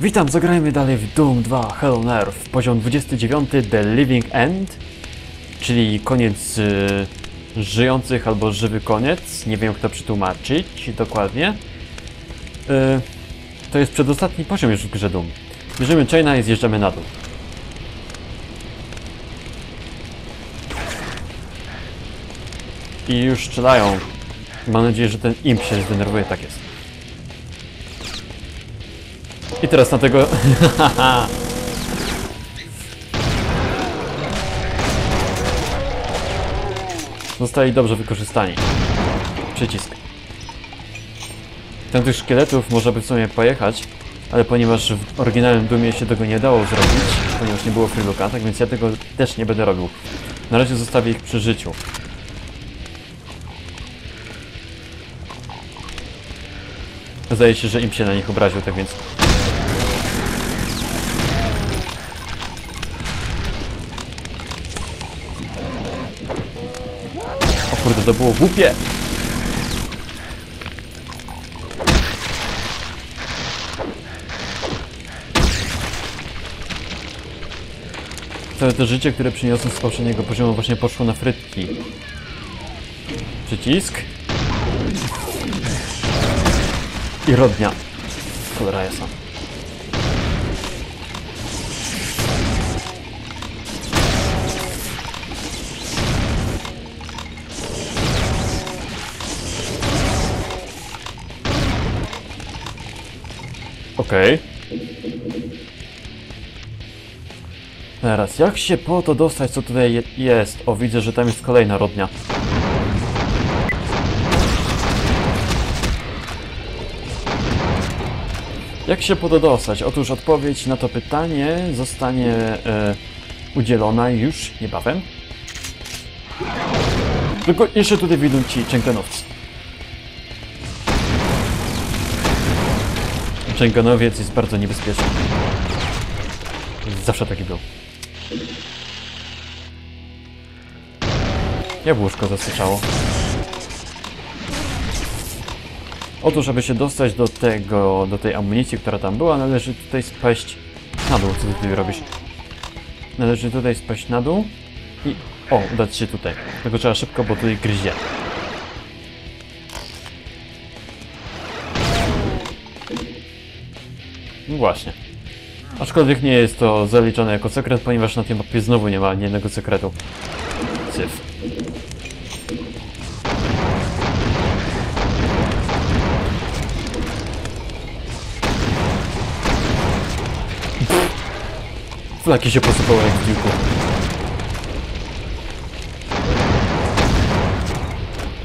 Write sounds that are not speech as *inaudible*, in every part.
Witam, zagrajmy dalej w Doom 2 Hell on Earth, poziom 29 The Living End, czyli koniec y, żyjących albo żywy koniec, nie wiem jak to przetłumaczyć dokładnie. Y, to jest przedostatni poziom już w grze Doom. Bierzemy Chaina i zjeżdżamy na dół. I już strzelają. Mam nadzieję, że ten imp się zdenerwuje, tak jest. I teraz na tego... Zostali dobrze wykorzystani. Przycisk. Ten tych szkieletów można by w sumie pojechać, ale ponieważ w oryginalnym Dumie się tego nie dało zrobić, ponieważ nie było freelooka, tak więc ja tego też nie będę robił. Na razie zostawię ich przy życiu. Zdaje się, że im się na nich obraził, tak więc... O kurde, to było głupie! Całe to życie, które przyniosłem z poprzedniego poziomu właśnie poszło na frytki. Przycisk. I rodnia. Cholera. Okej. Teraz, jak się po to dostać, co tutaj je jest? O, widzę, że tam jest kolejna rodnia. Jak się po to dostać? Otóż odpowiedź na to pytanie zostanie e, udzielona już niebawem. Tylko jeszcze tutaj widzą ci czempianowcy. Czempionowiec jest bardzo niebezpieczny. Zawsze taki był. Jabłuszko zasyczało. Otóż, aby się dostać do tego, do tej amunicji, która tam była, należy tutaj spaść na dół. Co ty tutaj robisz? Należy tutaj spaść na dół i... O, udać się tutaj. Tylko trzeba szybko, bo tutaj gryzie. Właśnie. Aczkolwiek nie jest to zaliczone jako sekret, ponieważ na tej mapie znowu nie ma ani jednego sekretu. Syf. Flaki się posypały jak w dziku.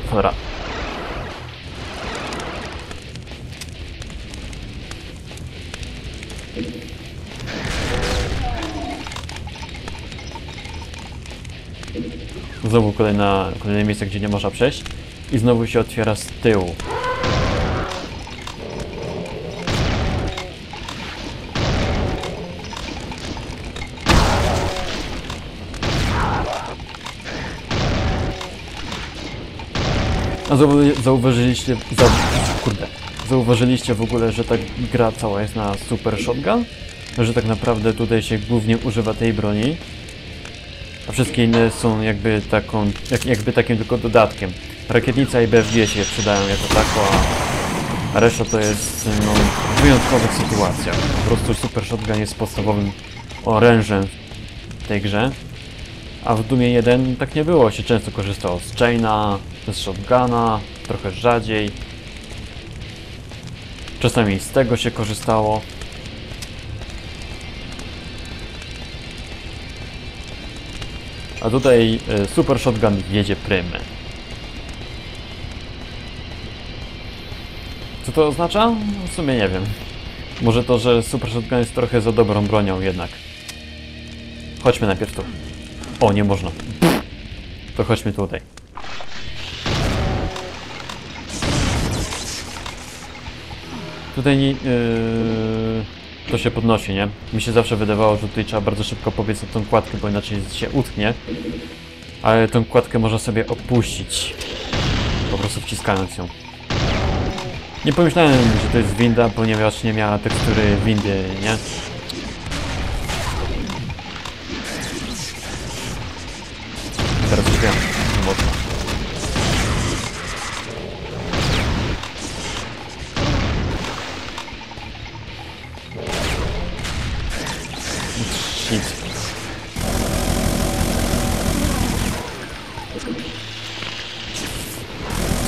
Cholera. Znowu kolejna, kolejne miejsce, gdzie nie można przejść. I znowu się otwiera z tyłu. A zau- zauważyliście, za, kurde, zauważyliście w ogóle, że ta gra cała jest na super shotgun? Że tak naprawdę tutaj się głównie używa tej broni, a wszystkie inne są jakby taką, jak, jakby takim tylko dodatkiem. Rakietnica i BFG się przydają jako tako, a reszta to jest no, w wyjątkowych sytuacjach. Po prostu super shotgun jest podstawowym orężem w tej grze. A w Dumie 1 tak nie było, się często korzystało z Chaina, z Shotguna, trochę rzadziej. Czasami z tego się korzystało. A tutaj y, Super Shotgun jedzie prymy. Co to oznacza? W sumie nie wiem. Może to, że Super Shotgun jest trochę za dobrą bronią jednak. Chodźmy najpierw tu. O, nie można. To chodźmy tutaj. Tutaj nie, yy, to się podnosi, nie? Mi się zawsze wydawało, że tutaj trzeba bardzo szybko pobiec na tą kładkę, bo inaczej się utknie. Ale tą kładkę można sobie opuścić. Po prostu wciskając ją. Nie pomyślałem, że to jest winda, ponieważ nie miała tekstury windy, nie? Teraz już wiem, mocno.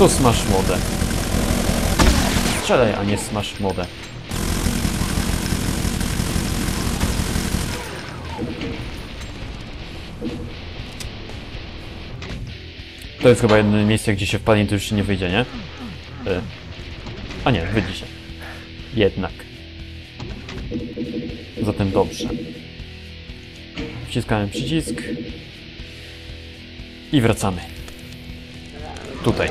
To smash modę. Strzelaj, a nie smash modę. To jest chyba jedyne miejsce, gdzie się wpadnie, to już się nie wyjdzie, nie? Y. A nie, wyjdzie się. Jednak. Zatem dobrze. Wciskamy przycisk. I wracamy. Tutaj.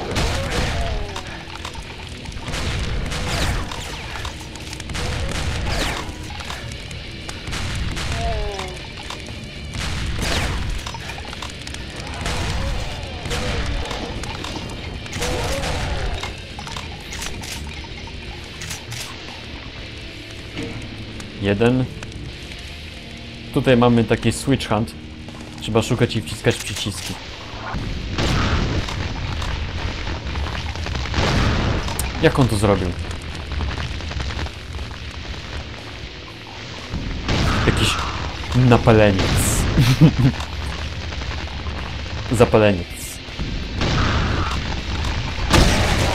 Jeden. Tutaj mamy taki switch hunt. Trzeba szukać i wciskać przyciski. Jak on to zrobił? Jakiś napaleniec. *laughs* Zapaleniec.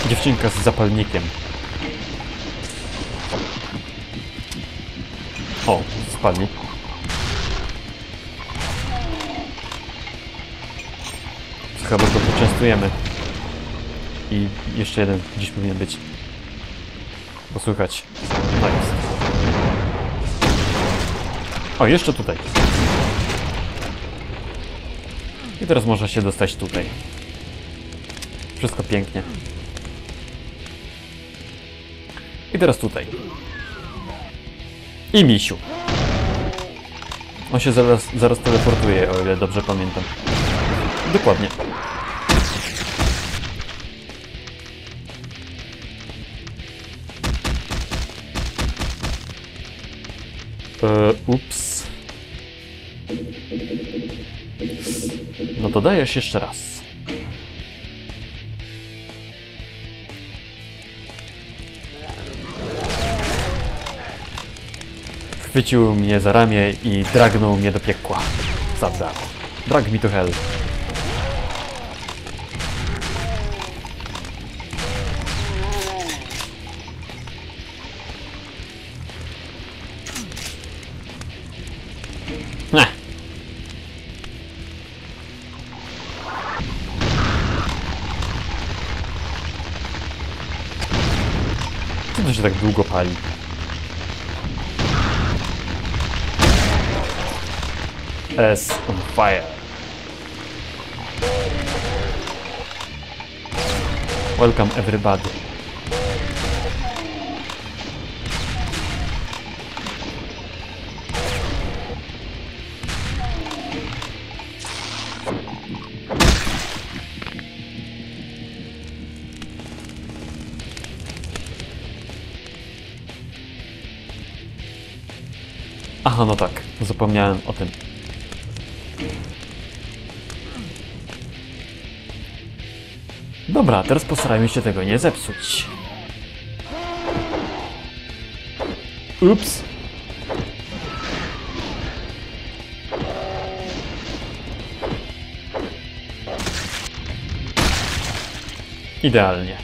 Dziewczynka z zapalnikiem. O, spadli. Chyba go poczęstujemy. I jeszcze jeden gdzieś powinien być. Posłuchać. Jest. O, jeszcze tutaj. I teraz można się dostać tutaj. Wszystko pięknie. I teraz tutaj. I misiu. On się zaraz, zaraz teleportuje, o ile dobrze pamiętam. Dokładnie. Eee, ups. No to dajesz jeszcze raz. Chwycił mnie za ramię i dragnął mnie do piekła. Zabrał. Drag me to hell. Co to się tak długo pali? S on fire. Welcome everybody. Aha, no tak, zapomniałem o tym. Dobra, teraz postarajmy się tego nie zepsuć. Ups. Idealnie.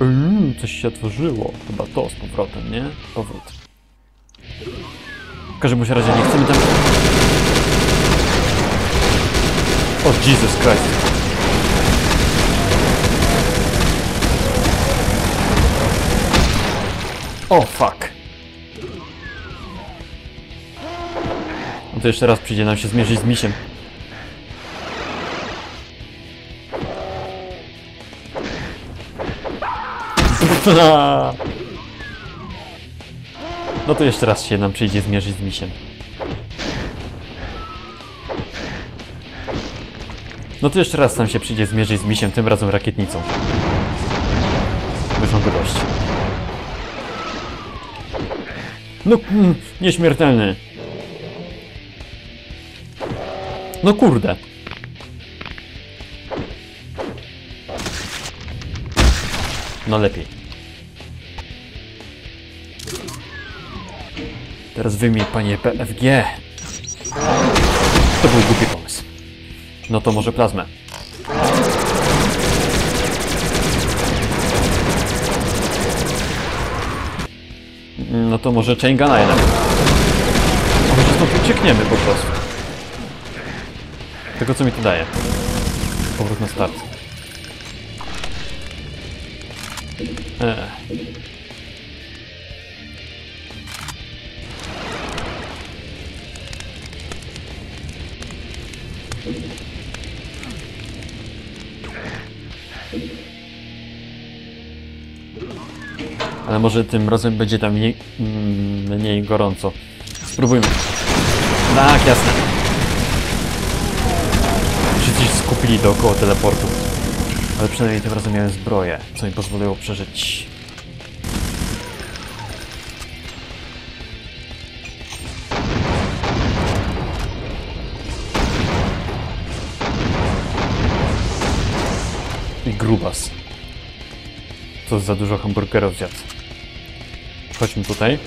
Uuu, coś się otworzyło. Chyba to z powrotem, nie? Powrót. W każdym razie nie chcemy tam... O Jesus Christ. O fuck. No to jeszcze raz przyjdzie nam się zmierzyć z misiem. *laughs* No to jeszcze raz się nam przyjdzie zmierzyć z misiem. No to jeszcze raz tam się przyjdzie zmierzyć z misiem, tym razem rakietnicą. Go dość. No, mm, nieśmiertelny. No kurde. No lepiej. Teraz wyjmij panie PFG. To był głupi pomysł. No to może plazmę. No to może Chaingana jednak. A może stąd uciekniemy po prostu. Tego co mi to daje. Powrót na start. Eee. Ale może tym razem będzie tam mniej, mm, mniej gorąco. Spróbujmy. Tak, jasne. Wszyscy się skupili dookoła teleportu. Ale przynajmniej tym razem miałem zbroję, co mi pozwoliło przeżyć. I grubas. Co za dużo hamburgerów zjadł. Chodźmy tutaj.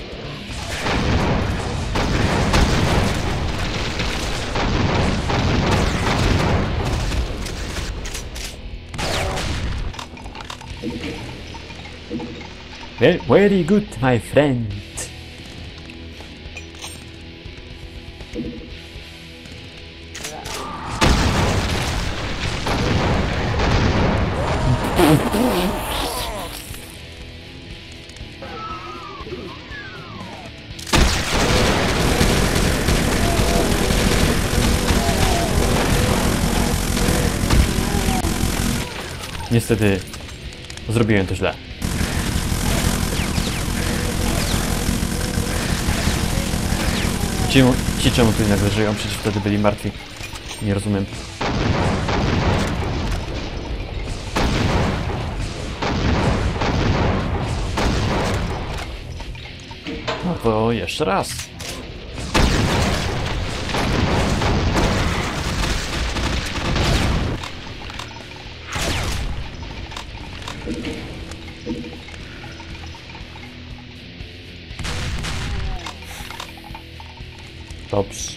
Very, very good, my friend. Niestety zrobiłem to źle. Ci, ci czemu tu nagle żyją? Przecież wtedy byli martwi. Nie rozumiem. No to jeszcze raz. Dobrze.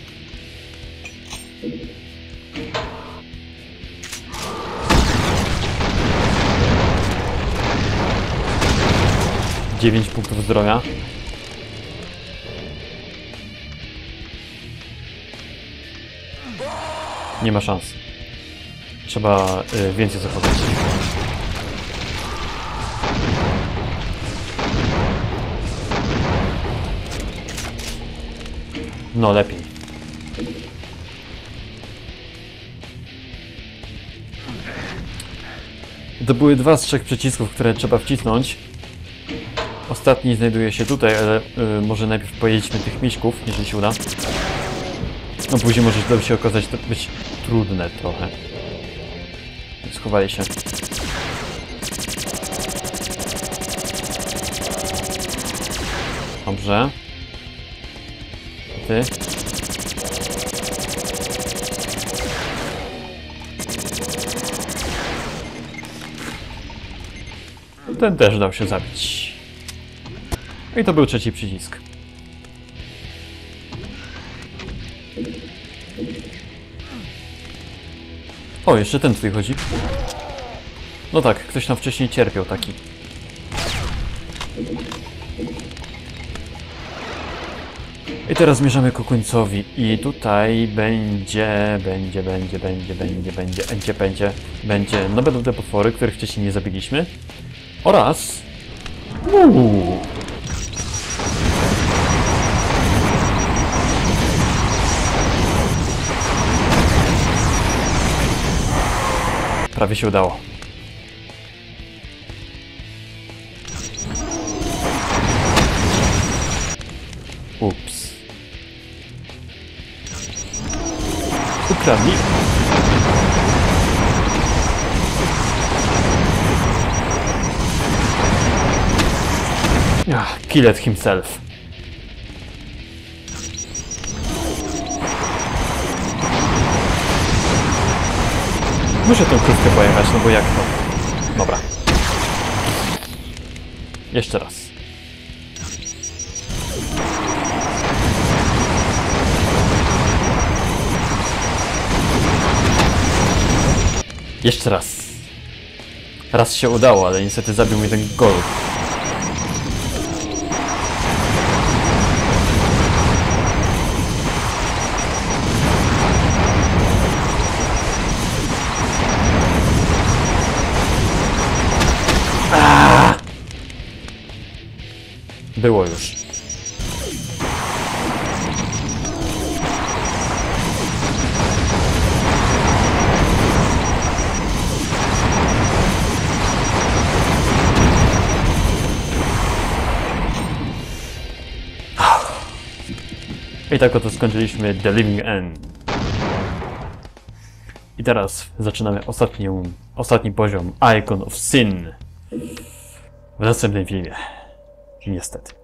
Dziewięć punktów zdrowia. Nie ma szans. Trzeba y, więcej zachować. No lepiej. To były dwa z trzech przycisków, które trzeba wcisnąć. Ostatni znajduje się tutaj, ale y, może najpierw pojedźmy tych miśków, jeżeli się uda. No później może to się okazać to być trudne trochę. Schowali się. Dobrze. Ty. Ten też dał się zabić. I to był trzeci przycisk. O, jeszcze ten tutaj chodzi. No tak, ktoś tam wcześniej cierpiał taki. I teraz zmierzamy ku końcowi i tutaj będzie, będzie, będzie, będzie, będzie, będzie, będzie, będzie, będzie nowe te potwory, których wcześniej nie zabiliśmy oraz uuu, prawie się udało. Ups. trawnik. Ach, Killet himself. Muszę tę krówkę pojechać, no bo jak to? Dobra. Jeszcze raz. Jeszcze raz. Raz się udało, ale niestety zabił mnie ten gol. Było już. I tak oto skończyliśmy The Living End. I teraz zaczynamy ostatnią, ostatni poziom Icon of Sin w następnym filmie. Niestety.